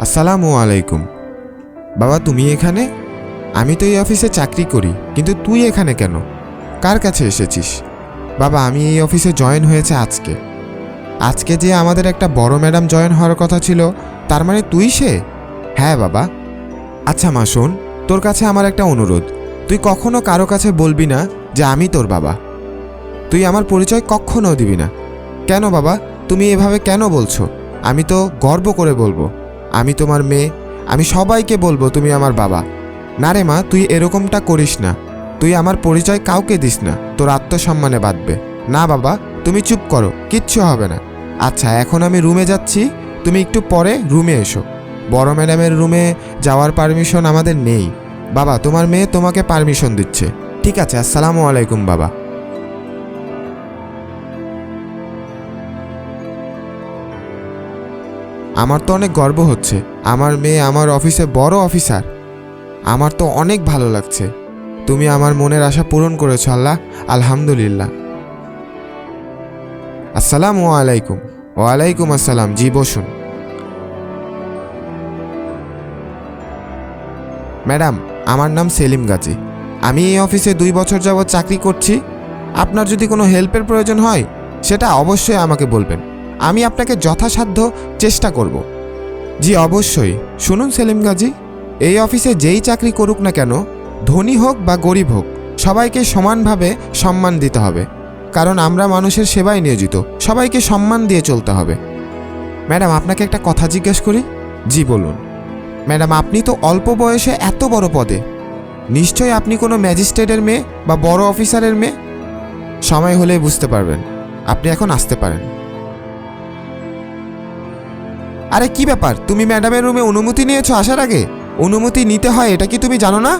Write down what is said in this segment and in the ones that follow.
আসসালামু আলাইকুম। বাবা, তুমি এখানে? আমি তো এই অফিসে চাকরি করি, কিন্তু তুই এখানে কেন? কার কাছে এসেছিস? বাবা, আমি এই অফিসে জয়েন হয়েছে আজকে। আজকে যে আমাদের একটা বড় ম্যাডাম জয়েন হওয়ার কথা ছিল, তার মানে তুই সে? হ্যাঁ বাবা। আচ্ছা মা, শোন, তোর কাছে আমার একটা অনুরোধ। তুই কখনো কারও কাছে বলবি না যে আমি তোর বাবা। তুই আমার পরিচয় কখনো দিবি না। কেন, বাবা? তুমি এভাবে কেন বলছো? আমি তো গর্ব করে বলব। আমি তোমার মেয়ে। আমি সবাইকে বলব তুমি আমার বাবা। না রে মা, তুই এরকমটা করিস না। তুই আমার পরিচয় কাউকে দিস না। তোর আত্মসম্মানে বাঁধবে। না বাবা, তুমি চুপ করো, কিচ্ছু হবে না। আচ্ছা এখন আমি রুমে যাচ্ছি। তুমি একটু পরে রুমে এসো। বড় ম্যাডামের রুমে যাওয়ার পারমিশন আমাদের নেই। বাবা, তোমার মেয়ে তোমাকে পারমিশন দিচ্ছে। ঠিক আছে, আসসালামু আলাইকুম বাবা। আমার তো অনেক গর্ব হচ্ছে। আমার মেয়ে আমার অফিসে বড় অফিসার। আমার তো অনেক ভালো লাগছে। তুমি আমার মনের আশা পূরণ করেছ, আল্লাহ। আলহামদুলিল্লাহ। আসসালামু আলাইকুম। ওয়ালাইকুম আসসালাম। জি, বসুন। ম্যাডাম, আমার নাম সেলিম গাজী। আমি এই অফিসে দুই বছর যাবৎ চাকরি করছি। আপনার যদি কোনো হেল্পের প্রয়োজন হয়, সেটা অবশ্যই আমাকে বলবেন। আমি আপনাকে যথাসাধ্য চেষ্টা করব। জি, অবশ্যই। শুনুন, সেলিম গাজী, এই অফিসে যেই চাকরি করুক না কেন, ধনী হোক বা গরিব হোক, সবাইকে সমানভাবে সম্মান দিতে হবে। কারণ আমরা মানুষের সেবায় নিয়োজিত, সবাইকে সম্মান দিয়ে চলতে হবে। ম্যাডাম, আপনাকে একটা কথা জিজ্ঞেস করি? জি, বলুন। ম্যাডাম, আপনি তো অল্প বয়সে এত বড় পদে। নিশ্চয়ই আপনি কোনো ম্যাজিস্ট্রেটের মেয়ে বা বড় অফিসারের মেয়ে? সময় হলেই বুঝতে পারবেন। আপনি এখন আসতে পারেন। আরে কি ব্যাপার? তুমি ম্যাডামের রুমে অনুমতি নিয়েছো আসার আগে? অনুমতি নিতে হয়, এটা কি তুমি জানো না?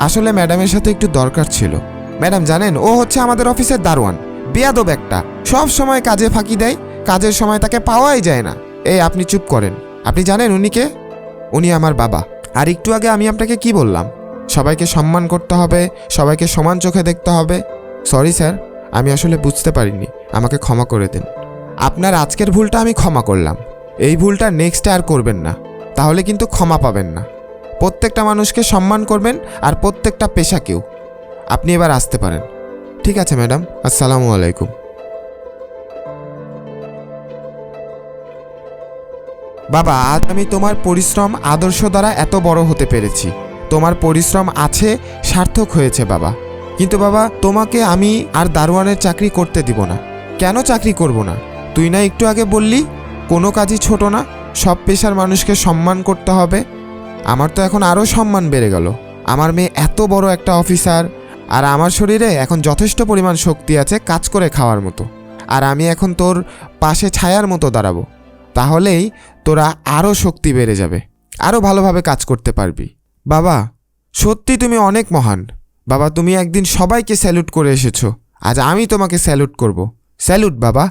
আসলে ম্যাডামের সাথে একটু দরকার ছিল। ম্যাডাম জানেন, ও হচ্ছে আমাদের অফিসের দারোয়ান। বেয়াদব একটা। সব সময় কাজে ফাঁকি দেয়, কাজের সময় তাকে পাওয়াই যায় না। এই আপনি চুপ করেন। আপনি জানেন উনি কে? উনি আমার বাবা। আর একটু আগে আমি আপনাকে কি বললাম? সবাইকে সম্মান করতে হবে, সবাইকে সমান চোখে দেখতে হবে। সরি স্যার, আমি আসলে বুঝতে পারিনি। আমাকে ক্ষমা করে দিন। আপনার আজকের ভুলটা আমি ক্ষমা করলাম। এই ভুলটা নেক্সটে আর করবেন না। তাহলে কিন্তু ক্ষমা পাবেন না। প্রত্যেকটা মানুষকে সম্মান করবেন আর প্রত্যেকটা পেশাকেও। আপনি এবার আসতে পারেন। ঠিক আছে, ম্যাডাম। আসসালামু আলাইকুম। বাবা, আজ আমি তোমার পরিশ্রম আদর্শ দ্বারা এত বড় হতে পেরেছি। তোমার পরিশ্রম আছে, সার্থক হয়েছে বাবা। কিন্তু বাবা, তোমাকে আমি আর দারোয়ানের চাকরি করতে দিব না। কেন চাকরি করব না? তুই না একটু আগে বললি কোনো কাজই ছোট না, সব পেশার মানুষকে সম্মান করতে হবে। আমার তো এখন আরও সম্মান বেড়ে গেল। আমার মেয়ে এত বড় একটা অফিসার, আর আমার শরীরে এখন যথেষ্ট পরিমাণ শক্তি আছে কাজ করে খাওয়ার মতো। আর আমি এখন তোর পাশে ছায়ার মতো দাঁড়াবো। তাহলেই তোরা আরও শক্তি বেড়ে যাবে, আরও ভালোভাবে কাজ করতে পারবি। বাবা, সত্যি তুমি অনেক মহান। বাবা, তুমি একদিন সবাইকে স্যালুট করে এসেছ। আজ আমি তোমাকে স্যালুট করব। স্যালুট, বাবা।